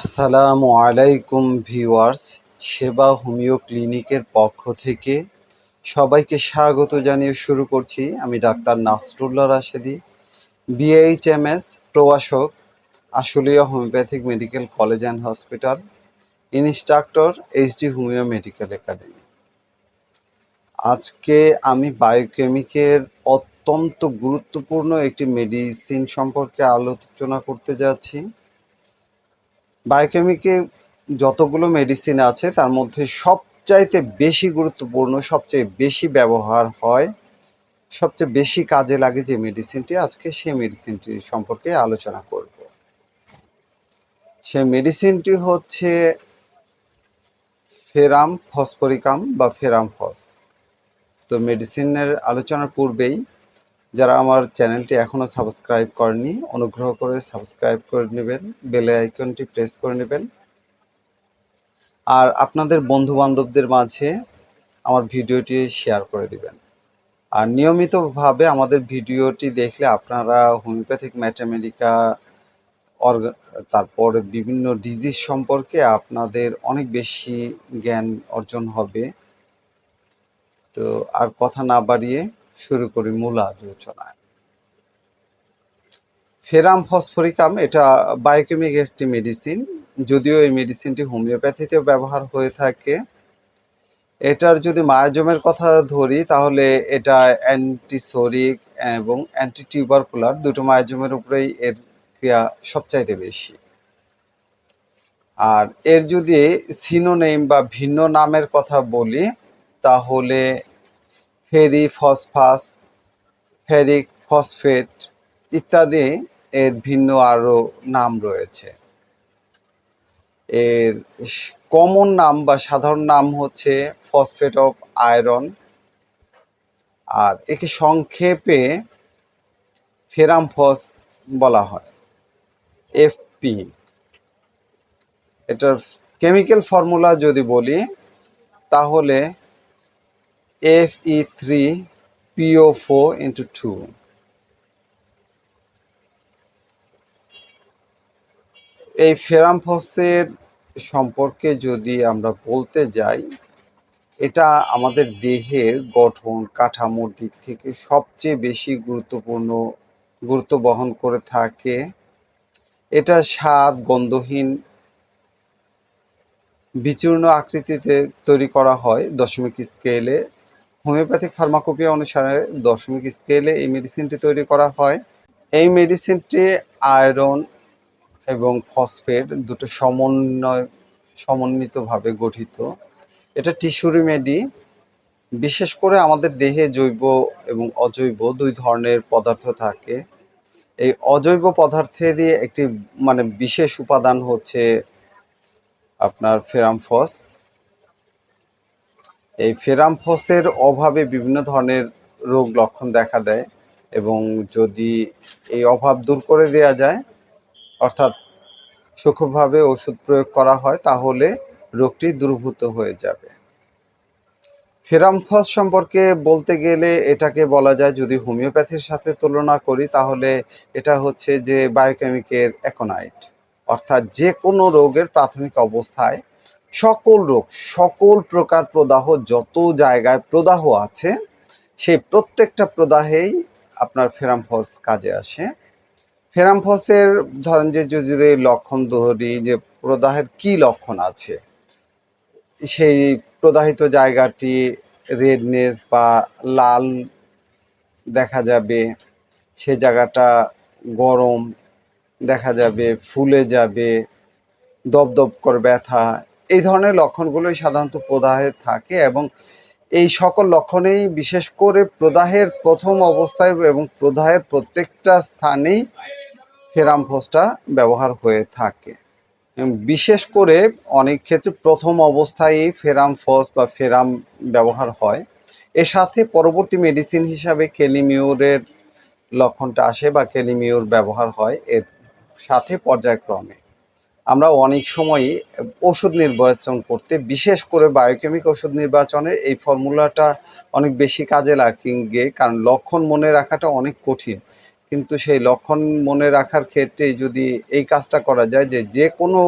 আসসালামু আলাইকুম ভিউয়ার্স, সেবা হোমিও ক্লিনিকের পক্ষ থেকে সবাইকে স্বাগত জানিয়ে শুরু করছি। আমি ডাক্তার নাসরুল্লাহ রাশেদি বিএইচএমএস প্রভাষক, Ashulia homeopathic medical college and hospital, instructor HD homeo medical academy. আজকে আমি বায়োকেমিকের অত্যন্ত গুরুত্বপূর্ণ একটি মেডিসিন সম্পর্কে আলোচনা করতে যাচ্ছি। বায়োকেমিকে যতগুলো মেডিসিন আছে, তার মধ্যে সবচাইতে বেশি গুরুত্বপূর্ণ, সবচেয়ে বেশি ব্যবহার হয়, সবচেয়ে বেশি কাজে লাগে যে মেডিসিনটি আজকে সেই মেডিসিনটি সম্পর্কে আলোচনা করব। সেই মেডিসিনটি হচ্ছে ফেরাম ফসফরিকাম বা ফেরাম ফস। তো মেডিসিনের আলোচনার পূর্বেই যারা আমার চ্যানেলটি এখনও সাবস্ক্রাইব করেনি অনুগ্রহ করে সাবস্ক্রাইব করে নেবেন, বেলে আইকনটি প্রেস করে নেবেন। আর আপনাদের বন্ধু বান্ধবদের মাঝে আমার ভিডিওটি শেয়ার করে দিবেন। আর নিয়মিতভাবে আমাদের ভিডিওটি দেখলে আপনারা হোমিওপ্যাথিক ম্যাথামেটিকা অর্গ, তারপর বিভিন্ন ডিজিজ সম্পর্কে আপনাদের অনেক বেশি জ্ঞান অর্জন হবে। তো আর কথা না বাড়িয়ে শুরু করি মূল আলোচনা ফেরাম ফসফরিকাম, এটা বায়োকেমিক একটি মেডিসিন যদিও এই মেডিসিনটি হোমিওপ্যাথিতেও ব্যবহার হয়ে থাকে। এটার যদি মায়াজমের কথা ধরি, তাহলে এটা অ্যান্টিসোরিক এবং অ্যান্টি টিউবারকুলার দুটো মায়াজমের উপরেই এর ক্রিয়া সবচাইতে বেশি। আর এর যদি সিনোনেম বা ভিন্ন নামের কথা বলি, তাহলে ফেরি ফসফাস ফেরিক ফসফেট ইত্যাদি এর ভিন্ন আরও নাম রয়েছে। এর কমন নাম বা সাধারণ নাম হচ্ছে ফসফেট অফ আয়রন। আর একে সংক্ষেপে ফেরামফস বলা হয়, এফপি। এটার কেমিক্যাল ফর্মুলা যদি বলি, তাহলে three PO four into two এই ফেরামফসের সম্পর্কে যদি আমরা বলতে যাই, এটা আমাদের দেহের গঠন কাঠামোর দিক থেকে সবচেয়ে বেশি গুরুত্বপূর্ণ, গুরুত্ব বহন করে থাকে। এটা স্বাদ, গন্ধহীন, বিচূর্ণ আকৃতিতে তৈরি করা হয় দশমিক স্কেলে। হোমিওপ্যাথিক ফার্মাকোপি অনুসারে দশমিক স্কেলে এই মেডিসিনটি তৈরি করা হয়। এই মেডিসিনটি আয়রন এবং ফসফেট দুটো সমন্বয়, সমন্বিতভাবে গঠিত। এটা টিস্যু রেমেডি বিশেষ করে আমাদের দেহে জৈব এবং অজৈব দুই ধরনের পদার্থ থাকে। এই অজৈব পদার্থেরই একটি মানে বিশেষ উপাদান হচ্ছে আপনার ফেরামফস। এই ফেরামফসের অভাবে বিভিন্ন ধরনের রোগ লক্ষণ দেখা দেয় এবং যদি এই অভাব দূর করে দেওয়া যায়, অর্থাৎ সূক্ষ্মভাবে ওষুধ প্রয়োগ করা হয়, তাহলে রোগটি দূরভূত হয়ে যাবে। ফেরামফস সম্পর্কে বলতে গেলে এটাকে বলা যায়, যদি হোমিওপ্যাথির সাথে তুলনা করি, তাহলে এটা হচ্ছে যে বায়োকেমিকের অ্যাকোনাইট অর্থাৎ যে কোনো রোগের প্রাথমিক অবস্থায় সকল রোগ, সকল প্রকার প্রদাহ, যত জায়গায় প্রদাহ আছে, সেই প্রত্যেকটা প্রদাহেই আপনার ফেরামফস কাজে আসে। ফেরামফসের ধরেন যে যদি লক্ষণ ধরি যে প্রদাহের কি লক্ষণ আছে, সেই প্রদাহিত জায়গাটি রেডনেস বা লাল দেখা যাবে সে জায়গাটা গরম দেখা যাবে, ফুলে যাবে, দপদপ করে ব্যথা এই ধরনের লক্ষণগুলোই সাধারণত প্রদাহে থাকে এবং এই সকল লক্ষণেই বিশেষ করে প্রদাহের প্রথম অবস্থায় এবং প্রদাহের প্রত্যেকটা স্থানেই ফেরামফোসটা ব্যবহার হয়ে থাকে। বিশেষ করে অনেক ক্ষেত্রে প্রথম অবস্থায় ফেরাম ফস বা ফেরাম ব্যবহার হয়। এর সাথে পরবর্তী মেডিসিন হিসাবে কেলিমিউরের লক্ষণটা আসে বা কেলিমিউর ব্যবহার হয়, এর সাথে পর্যায়ক্রমে। আমরা অনেক সময়ই ওষুধ নির্বাচন করতে, বিশেষ করে বায়োকেমিক ওষুধ নির্বাচনে এই ফর্মুলাটা অনেক বেশি কাজে লাগে, কারণ লক্ষণ মনে রাখাটা অনেক কঠিন। কিন্তু সেই লক্ষণ মনে রাখার ক্ষেত্রে যদি এই কাজটা করা যায় যে যে কোনো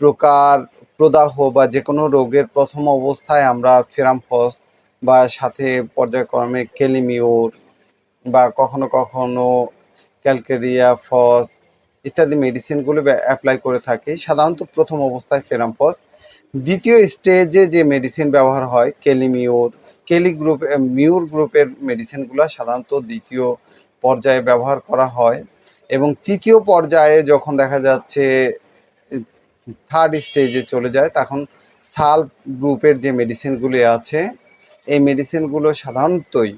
প্রকার প্রদাহ বা যে কোনো রোগের প্রথম অবস্থায় আমরা ফেরামফস বা সাথে পর্যায়ক্রমে কেলিমিওর বা কখনো কখনো ক্যালকেরিয়া ফস ইত্যাদি মেডিসিনগুলো অ্যাপ্লাই করে থাকি। সাধারণত প্রথম অবস্থায় ফেরামফস দ্বিতীয় স্টেজে যে মেডিসিন ব্যবহার হয়, কেলিমিওর, কেলি গ্রুপ মিউর গ্রুপের মেডিসিনগুলো সাধারণত দ্বিতীয় পর্যায়ে ব্যবহার করা হয়। এবং তৃতীয় পর্যায়ে যখন দেখা যাচ্ছে থার্ড স্টেজে চলে যায়, তখন সাল গ্রুপের যে মেডিসিনগুলি আছে, এই মেডিসিনগুলো সাধারণতই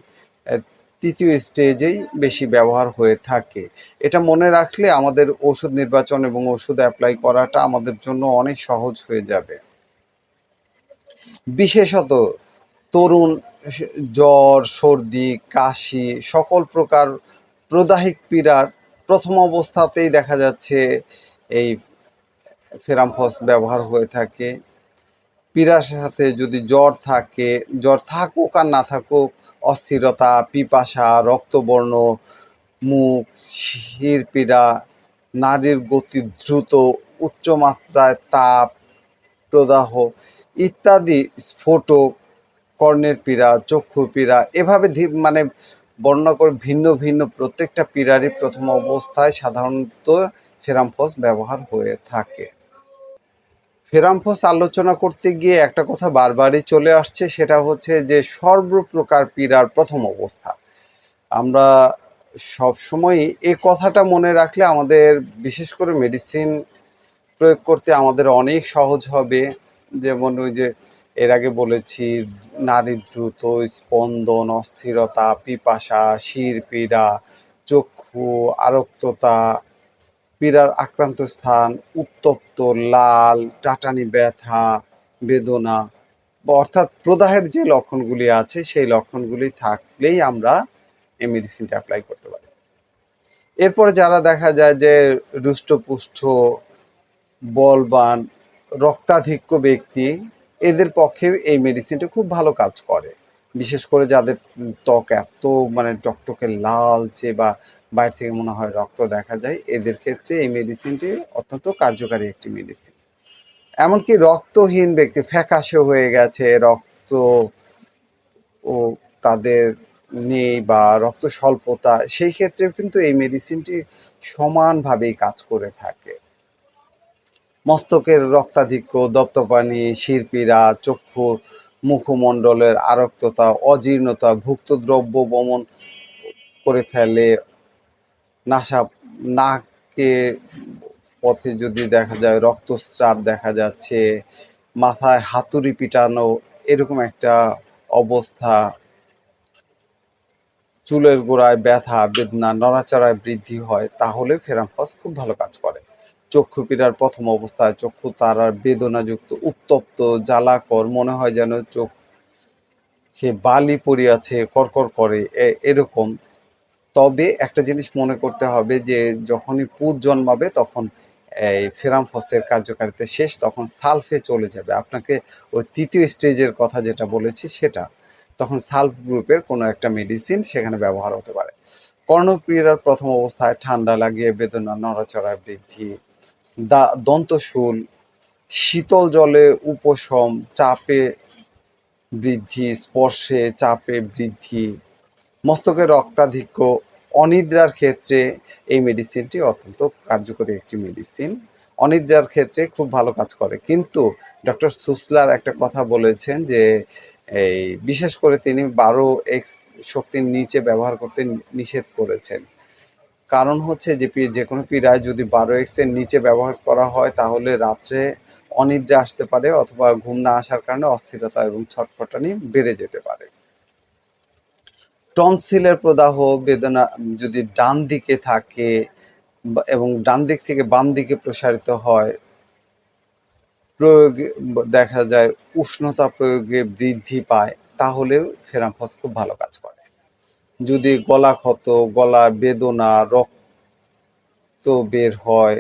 তৃতীয় স্টেজেই বেশি ব্যবহার হয়ে থাকে। এটা মনে রাখলে আমাদের ওষুধ নির্বাচন এবং ওষুধ অ্যাপ্লাই করাটা আমাদের জন্য অনেক সহজ হয়ে যাবে। বিশেষত তরুণ, জ্বর, সর্দি, কাশি সকল প্রকার প্রদাহিক পীড়ার প্রথম অবস্থাতেই দেখা যাচ্ছে এই ফেরামফস ব্যবহার হয়ে থাকে। পীড়ার সাথে যদি জ্বর থাকে, জ্বর থাকুক আর না থাকুক অস্থিরতা, পিপাসা, রক্তবর্ণ, মুখ শির পীড়া, নারীর গতি দ্রুত, উচ্চমাত্রায় তাপ, প্রদাহ ইত্যাদি, স্ফোটক, কর্ণের পীড়া চক্ষু পীড়া, এভাবে মানে বর্ণনা করে ভিন্ন ভিন্ন প্রত্যেকটা পীড়ারই প্রথম অবস্থায় সাধারণত ফেরামফস ব্যবহার হয়ে থাকে। ফেরামফস আলোচনা করতে গিয়ে একটা কথা বারবারই চলে আসছে, সেটা হচ্ছে যে সর্বপ্রকার পীড়ার প্রথম অবস্থা। আমরা সবসময় এই কথাটা মনে রাখলে আমাদের, বিশেষ করে মেডিসিন প্রয়োগ করতে আমাদের অনেক সহজ হবে। যেমন ওই যে এর আগে বলেছি, নারী দ্রুত স্পন্দন, অস্থিরতা, পিপাসা, শির পীড়া, চক্ষু, আরক্ততা পীড়ার আক্রান্ত স্থান, উত্তপ্ত, লাল, টাটানি ব্যথা, বেদনা, অর্থাৎ প্রদাহের যে লক্ষণগুলি আছে, সেই লক্ষণগুলি থাকলেই আমরা এই মেডিসিনটা অ্যাপ্লাই করতে পারি। এরপরে যারা দেখা যায় যে রুষ্টপুষ্ট বলবান, রক্তাধিক্য ব্যক্তি, এদের পক্ষে এই মেডিসিনটা খুব ভালো কাজ করে। বিশেষ করে যাদের ত্বক এত মানে টকটকে লালচে বা বাইরে থেকে মনে হয় রক্ত দেখা যায়, এদের ক্ষেত্রে এই মেডিসিনটি অত্যন্ত কার্যকারী একটি মেডিসিন এমনকি রক্তহীন ব্যক্তি, ফ্যাকাশে হয়ে গেছে, রক্ত ও তাদের নেই বা রক্ত স্বল্পতা, সেই ক্ষেত্রেও কিন্তু এই মেডিসিনটি সমানভাবেই কাজ করে থাকে। মস্তকের রক্তাধিক্য, দপ্তপানি, শিরপীড়া, চক্ষু, মুখমণ্ডলের আরক্ততা, অজীর্ণতা ভুক্ত দ্রব্য বমন করে ফেলে নাসা নাকে পথে যদি দেখা যায়, রক্তস্রাব দেখা যাচ্ছে, মাথায় হাতুড়ি পিটানো, এরকম একটা অবস্থা। চুলের গোড়ায় ব্যথা, বেদনা, নড়াচড়ায় বৃদ্ধি হয়, তাহলে ফেরামফস খুব ভালো কাজ করে। চক্ষু পীড়ার প্রথম অবস্থায় চক্ষু তারার বেদনাযুক্ত, উত্তপ্ত জ্বালাকর মনে হয় যেন চোখ, সে বালি পড়িয়াছে করকর করে এরকম তবে একটা জিনিস মনে করতে হবে যে যখনই পুত জন্মাবে তখন এই ফেরাম ফেরামফসের কার্যকারিতা শেষ, তখন সালফে চলে যাবে। আপনাকে ওই তৃতীয় স্টেজের কথা যেটা বলেছি সেটা। তখন সালফ গ্রুপের কোনো একটা মেডিসিন সেখানে ব্যবহার হতে পারে। কর্ণপীড়ার প্রথম অবস্থায় ঠান্ডা লাগিয়ে, বেদনা, নড়াচড়া বৃদ্ধি দন্তশূল, শীতল জলে উপশম, চাপে বৃদ্ধি, স্পর্শে চাপে বৃদ্ধি মস্তকের রক্তাধিক্য অনিদ্রার ক্ষেত্রে এই মেডিসিনটি অত্যন্ত কার্যকরী একটি মেডিসিন অনিদ্রার ক্ষেত্রে খুব ভালো কাজ করে। কিন্তু ডক্টর সুসলার একটা কথা বলেছেন যে, এই বিশেষ করে তিনি বারো এক্স শক্তির নিচে ব্যবহার করতে নিষেধ করেছেন। কারণ হচ্ছে যে যে কোনো পীড়ায় যদি বারো এক্সের নিচে ব্যবহার করা হয়, তাহলে রাত্রে অনিদ্রা আসতে পারে অথবা ঘুম না আসার কারণে অস্থিরতা এবং ছটফটানি বেড়ে যেতে পারে। টনসিলের প্রদাহ বেদনা যদি ডান দিকে থাকে এবং ডান দিক থেকে বাম দিকে প্রসারিত হয়, প্রয়োগে দেখা যায় উষ্ণতা প্রয়োগে বৃদ্ধি পায়, তাহলেও ফেরামফস খুব ভালো কাজ করে। যদি গলা ক্ষত, গলা বেদনা, রক্ত বের হয়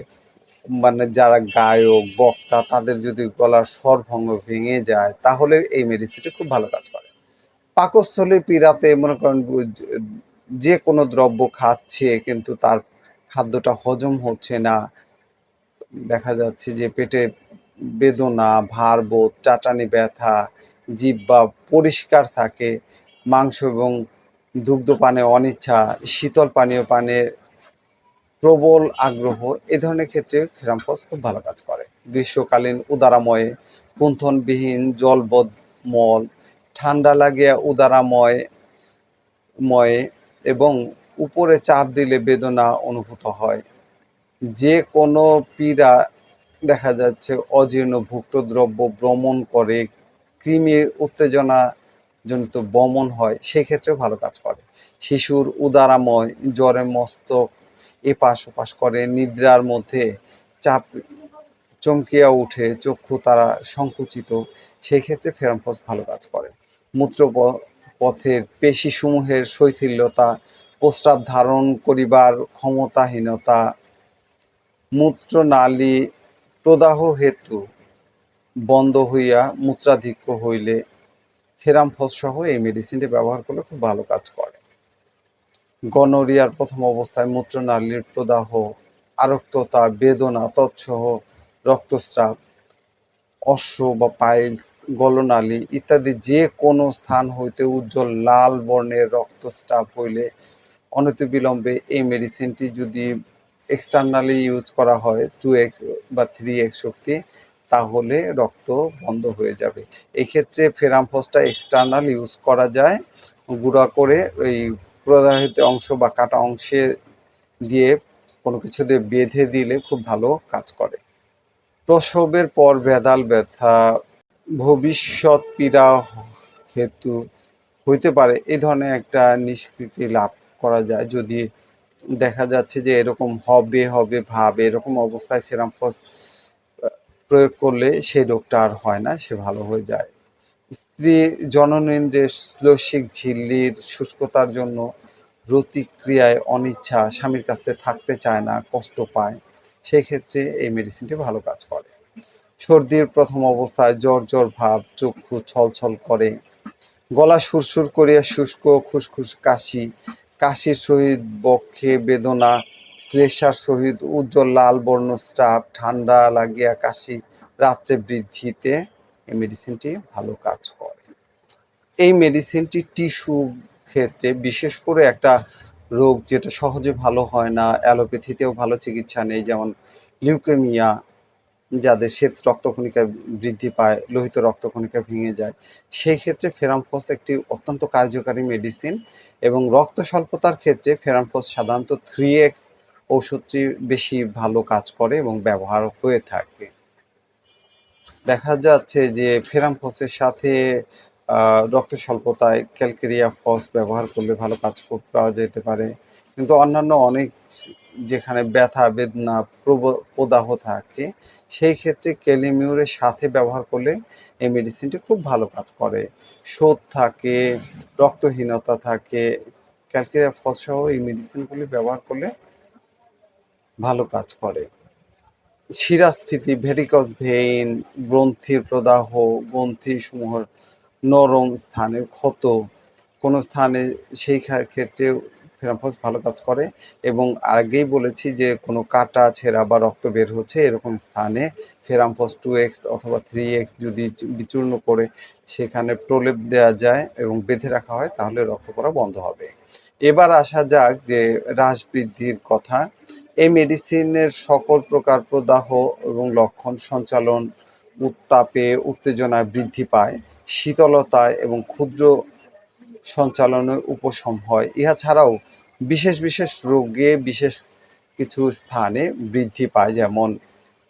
মানে যারা গায়ক, বক্তা, তাদের যদি গলার স্বরভঙ্গ ভেঙে যায়, তাহলে এই মেডিসিনটি খুব ভালো কাজ করে। পাকস্থলীর পীড়াতে মনে করেন যে কোনো দ্রব্য খাচ্ছে, কিন্তু তার খাদ্যটা হজম হচ্ছে না। দেখা যাচ্ছে যে পেটে বেদনা, ভারবোধ, চাটানি ব্যথা, জিহ্বা পরিষ্কার থাকে। মাংস এবং দুগ্ধ পানে অনিচ্ছা, শীতল পানীয় পানে প্রবল আগ্রহ, এ ধরনের ক্ষেত্রে ফেরাম্পস খুব ভালো কাজ করে। গ্রীষ্মকালীন উদারাময়ে কুণ্ঠনবিহীন জলবদ্ধ মল ঠান্ডা লাগিয়া উদারাময় ময়ে এবং উপরে চাপ দিলে বেদনা অনুভূত হয়। যে কোনো পীড়া দেখা যাচ্ছে অজীর্ণ ভুক্ত দ্রব্য ভ্রমণ করে, কৃমি উত্তেজনা জনিত বমন হয়, সেক্ষেত্রে ভালো কাজ করে। শিশুর উদারাময় জ্বরে মস্তক এপাশ ওপাশ করে, নিদ্রার মধ্যে চাপ চমকিয়া উঠে চক্ষু তারা সংকুচিত সেই ক্ষেত্রে ফেরাম্পস ভালো কাজ করে। মূত্র পথের পেশিসমূহের শৈথিল্যতা, প্রস্রাব ধারণ করিবার ক্ষমতাহীনতা, মূত্রনালী প্রদাহ হেতু বন্ধ হইয়া মূত্রাধিক্য হইলে ফেরামফস সহ এই মেডিসিনটি ব্যবহার করলে খুব ভালো কাজ করে। গনোরিয়ার প্রথম অবস্থায় মূত্রনালীর প্রদাহ, আরক্ততা, বেদনা, তৎসহ, রক্তস্রাব অশ্ব বা পাইলস, গলনালী ইত্যাদি যে কোনো স্থান হইতে উজ্জ্বল লাল বর্ণের রক্তস্রাব হইলে অনতিবিলম্বে এই মেডিসিনটি যদি এক্সটার্নালি ইউজ করা হয় টু এক্স বা থ্রি এক্স শক্তি, তাহলে রক্ত বন্ধ হয়ে যাবে। এক্ষেত্রে ফেরামফসটা এক্সটার্নাল ইউজ করা যায়। গুঁড়া করে ওই প্রদাহিত অংশ বা কাটা অংশে দিয়ে কোনো কিছু দিয়ে বেঁধে দিলে খুব ভালো কাজ করে। প্রসবের পর ভেদাল ব্যথা, ভবিষ্যৎ পীড়া হেতু হইতে পারে। এই ধরনের একটা নিষ্কৃতি লাভ করা যায়। যদি দেখা যাচ্ছে যে এরকম হবে হবে, ভাব, এরকম অবস্থায় ফেরামফস প্রয়োগ করলে সেই রোগটা আর হয় না, সে ভালো হয়ে যায়। স্ত্রী জননেন্দ্রের শ্লৌষিক ঝিল্লির শুষ্কতার জন্য প্রতিক্রিয়ায় অনিচ্ছা, স্বামীর কাছে থাকতে চায় না, কষ্ট পায়। সেই ক্ষেত্রে এই মেডিসিনটি ভালো কাজ করে। সর্দির প্রথম অবস্থায় জ্বর জ্বর ভাব, চক্ষু ছলছল করে। গলা সুরসুর করিয়া শুষ্ক, খুসখুস কাশি। কাশির সহিত বক্ষে বেদনা, শ্লেষার সহিত উজ্জ্বল লাল বর্ণ স্টাফ ঠান্ডা লাগিয়া কাশি, রাত্রে বৃদ্ধিতে এই মেডিসিনটি ভালো কাজ করে। এই মেডিসিনটি টিস্যু ক্ষেত্রে বিশেষ করে একটা রোগ যেটা সহজে ভালো হয় না, অ্যালোপ্যাথিতেও ভালো চিকিৎসা নেই, যেমন লিউকেমিয়া যাদের শ্বেত রক্তকণিকা বৃদ্ধি পায়, লোহিত রক্তকণিকা ভেঙে যায়। সেই ক্ষেত্রে ফেরামফস একটি অত্যন্ত কার্যকারী মেডিসিন এবং রক্ত স্বল্পতার ক্ষেত্রে ফেরামফস সাধারণত থ্রি এক্স ওষুধটি বেশি ভালো কাজ করে এবং ব্যবহার হয়ে থাকে। দেখা যাচ্ছে যে ফেরামফসের সাথে রক্ত স্বল্পতায় ক্যালকেরিয়া, ফস ব্যবহার করলে ভালো কাজ পাওয়া যেতে পারে। কিন্তু অন্যান্য অনেক যেখানে ব্যথা, বেদনা প্রদাহ থাকে, সেই ক্ষেত্রে ক্যালিমিউরের সাথে ব্যবহার করলে এই মেডিসিনটি খুব ভালো কাজ করে। শোধ থাকে, রক্তহীনতা থাকে, ক্যালকেরিয়া, ফস সহ এই মেডিসিনগুলি ব্যবহার করলে ভালো কাজ করে। শিরাস্ফীতি ভেরিকস ভেইন গ্রন্থির প্রদাহ গ্রন্থি সমূহ নরম স্থানের ক্ষত, কোনো স্থানে সেই ক্ষেত্রে ফেরাফস ভালো কাজ করে এবং আগেই বলেছি যে কোনো কাটা, ছেঁড়া বা রক্ত বের হচ্ছে এরকম স্থানে ফেরামফস টু এক্স অথবা থ্রি এক্স যদি বিচূর্ণ করে সেখানে প্রলেপ দেওয়া যায় এবং বেঁধে রাখা হয় তাহলে রক্ত পড়া বন্ধ হবে। এবার আসা যাক যে হ্রাস বৃদ্ধির কথা। এই মেডিসিনের সকল প্রকার প্রদাহ এবং লক্ষণ সঞ্চালন উত্তাপে উত্তেজনায় বৃদ্ধি পায়, শীতলতায় এবং ক্ষুদ্র সঞ্চালনে উপশম হয়। ইহা ছাড়াও বিশেষ বিশেষ রোগে বিশেষ কিছু স্থানে বৃদ্ধি পায়, যেমন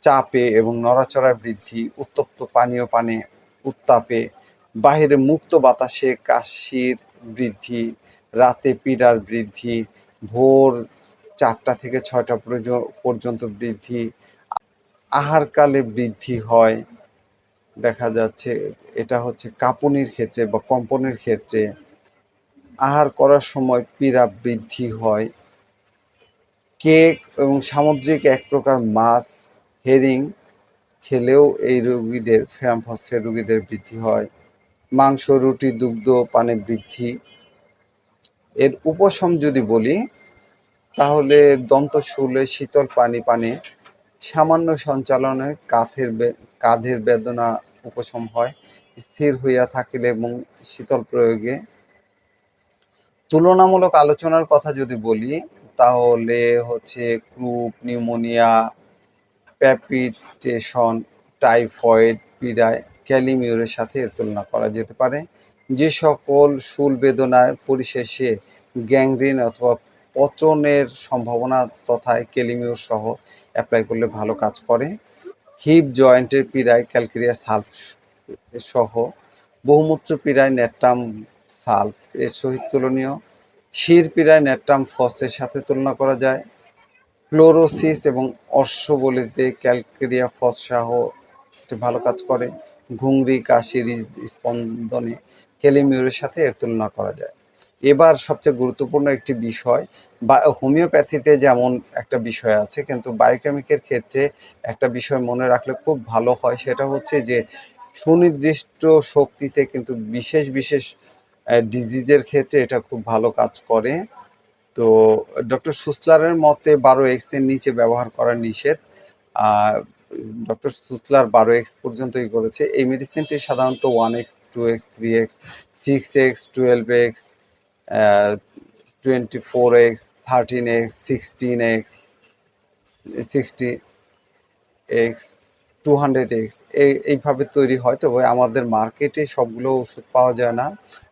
চাপে এবং নড়াচড়ায় বৃদ্ধি, উত্তপ্ত পানীয় পানে উত্তাপে, বাহিরে মুক্ত বাতাসে কাশির বৃদ্ধি, রাতে পীড়ার বৃদ্ধি, ভোর চারটা থেকে ছয়টা পর্য- পর্যন্ত বৃদ্ধি, আহারকালে বৃদ্ধি হয়। দেখা যাচ্ছে, এটা হচ্ছে কাঁপুনির ক্ষেত্রে বা কম্পনের ক্ষেত্রে আহার করার সময় পীড়া বৃদ্ধি হয়। কেক এবং সামুদ্রিক এক প্রকার মাছ, হেরিং খেলেও এই রোগীদের ফ্যামফসের রোগীদের বৃদ্ধি হয়। মাংস, রুটি, দুগ্ধ পানে বৃদ্ধি। এর উপশম যদি বলি, তাহলে দন্তশূলে শীতল পানি পানে সামান্য সঞ্চালনে কাঁথের কাঁধের বেদনা উপশম হয়, স্থির হইয়া থাকিলে এবং শীতল প্রয়োগে। তুলনামূলক আলোচনার কথা যদি বলি, তাহলে হচ্ছে ক্রুপ, নিউমোনিয়া, প্যাপিটেশন, টাইফয়েড পীড়ায় ক্যালিমিউরের সাথে এর তুলনা করা যেতে পারে। যে সকল শুল বেদনায় পরিশেষে গ্যাংগ্রিন অথবা পচনের সম্ভাবনা তথায় ক্যালিমিউর সহ অ্যাপ্লাই করলে ভালো কাজ করে। হিপ জয়েন্টের পীড়ায় ক্যালকেরিয়া সালফ সহ বহুমূত্র পীড়ায় নেট্রাম সালফ এর সহিত তুলনীয়। শির পীড়ায় নেট্রাম ফসের সাথে তুলনা করা যায়। ক্লোরোসিস এবং অশ্ববলিতে ক্যালকেরিয়া ফস সহ ভালো কাজ করে। ঘুংরি, কাশি, হৃদ স্পন্দনে ক্যালিমিউরের সাথে এর তুলনা করা যায়। এবার সবচেয়ে গুরুত্বপূর্ণ একটি বিষয়, বা হোমিওপ্যাথিতে যেমন একটা বিষয় আছে, কিন্তু বায়োকেমিকের ক্ষেত্রে একটা বিষয় মনে রাখলে খুব ভালো হয়, সেটা হচ্ছে যে সুনির্দিষ্ট শক্তিতে কিন্তু বিশেষ বিশেষ ডিজিজের ক্ষেত্রে এটা খুব ভালো কাজ করে। তো ডক্টর সুসলারের মতে বারো এক্সের নিচে ব্যবহার করা নিষেধ। ডক্টর সুসলার বারো এক্স পর্যন্তই করেছে। এই মেডিসিনটি সাধারণত one X two X three X six X twelve X twenty four X thirteen X sixteen X sixty X two hundred X এইভাবে তৈরি হয়। তবে আমাদের মার্কেটে সবগুলো ওষুধ পাওয়া যায় না।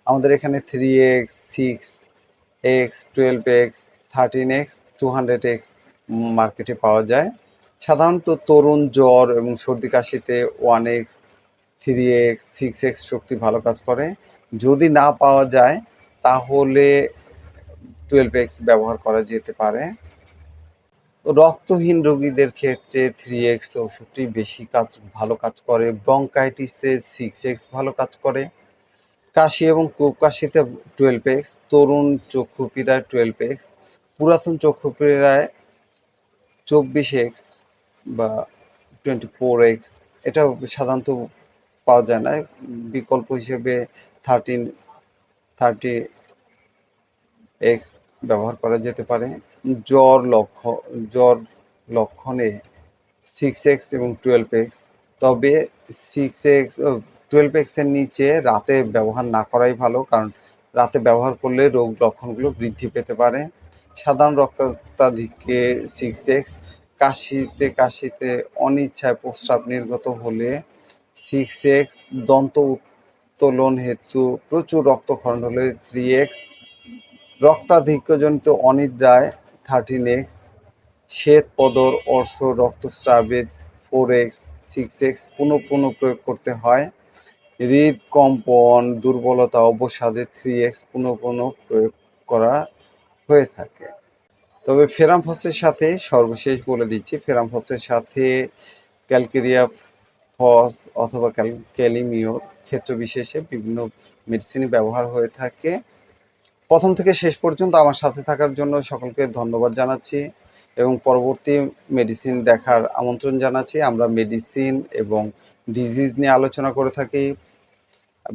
আমাদের এখানে three X six X twelve X thirteen X two hundred X মার্কেটে পাওয়া যায়। সাধারণত তরুণ, জ্বর এবং সর্দি কাশিতে one X three X six X শক্তি ভালো কাজ করে। যদি না পাওয়া যায় তাহলে টুয়েলভ এক্স ব্যবহার করা যেতে পারে। রক্তহীন রোগীদের ক্ষেত্রে থ্রি এক্স ওষুধটি বেশি কাজ, ভালো কাজ করে। ব্রঙ্কাইটিসে সিক্স এক্স ভালো কাজ করে। কাশি এবং কূপ কাশিতে টুয়েলভ এক্স তরুণ চক্ষু পীড়ায় টুয়েলভ এক্স পুরাতন চক্ষু পীড়ায় চব্বিশ এক্স বা টোয়েন্টি ফোর এক্স এটা সাধারণত পাওয়া যায় না। বিকল্প হিসেবে থার্টিন থার্টি এক্স ব্যবহার করা যেতে পারে। জ্বর লক্ষ্য জ্বর লক্ষণে সিক্স এক্স এবং টুয়েলভ এক্স তবে সিক্স এক্স টুয়েলভ এক্সের নিচে রাতে ব্যবহার না করাই ভালো, কারণ রাতে ব্যবহার করলে রোগ লক্ষণগুলো বৃদ্ধি পেতে পারে। সাধারণ রক্তাধিক্যে সিক্স এক্স কাশিতে কাশিতে অনিচ্ছায় প্রস্রাব নির্গত হলে সিক্স এক্স দন্ত উত্তোলন হেতু প্রচুর রক্তক্ষরণ হলে থ্রি এক্স রক্তাধিক্যজনিত অনিদ্রায় থার্টিন এক্স শ্বেত পদর, অর্শ রক্তস্রাবে ফোর এক্স সিক্স এক্স পুনঃ পুনঃ প্রয়োগ করতে হয়। হৃদ কম্পন, দুর্বলতা, অবসাদে থ্রি এক্স পুনঃ পুনঃ প্রয়োগ করা হয়ে থাকে। তবে ফেরামফসের সাথে, সর্বশেষ বলে দিচ্ছি ফেরামফসের সাথে ক্যালকেরিয়া ফস অথবা ক্যালিমিওর ক্ষেত্র বিশেষে বিভিন্ন মেডিসিন ব্যবহার হয়ে থাকে। প্রথম থেকে শেষ পর্যন্ত আমার সাথে থাকার জন্য সকলকে ধন্যবাদ জানাচ্ছি এবং পরবর্তী মেডিসিন দেখার আমন্ত্রণ জানাচ্ছি। আমরা মেডিসিন এবং ডিজিজ নিয়ে আলোচনা করে থাকি।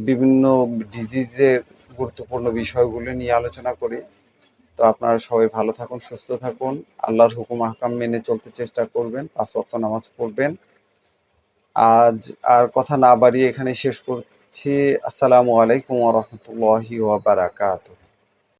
বিভিন্ন ডিজিজের গুরুত্বপূর্ণ বিষয়গুলো নিয়ে আলোচনা করি। তো আপনারা সবাই ভালো থাকুন, সুস্থ থাকুন। আল্লাহর হুকুম, আহকাম মেনে চলতে চেষ্টা করবেন, পাঁচ ওয়াক্ত নামাজ পড়বেন। আজ আর কথা না বাড়িয়ে এখানে শেষ করছি। আসসালামু আলাইকুম ওরহমতুল্লাহি রাহমাতুল্লাহি ওয়া বারাকাতুহু।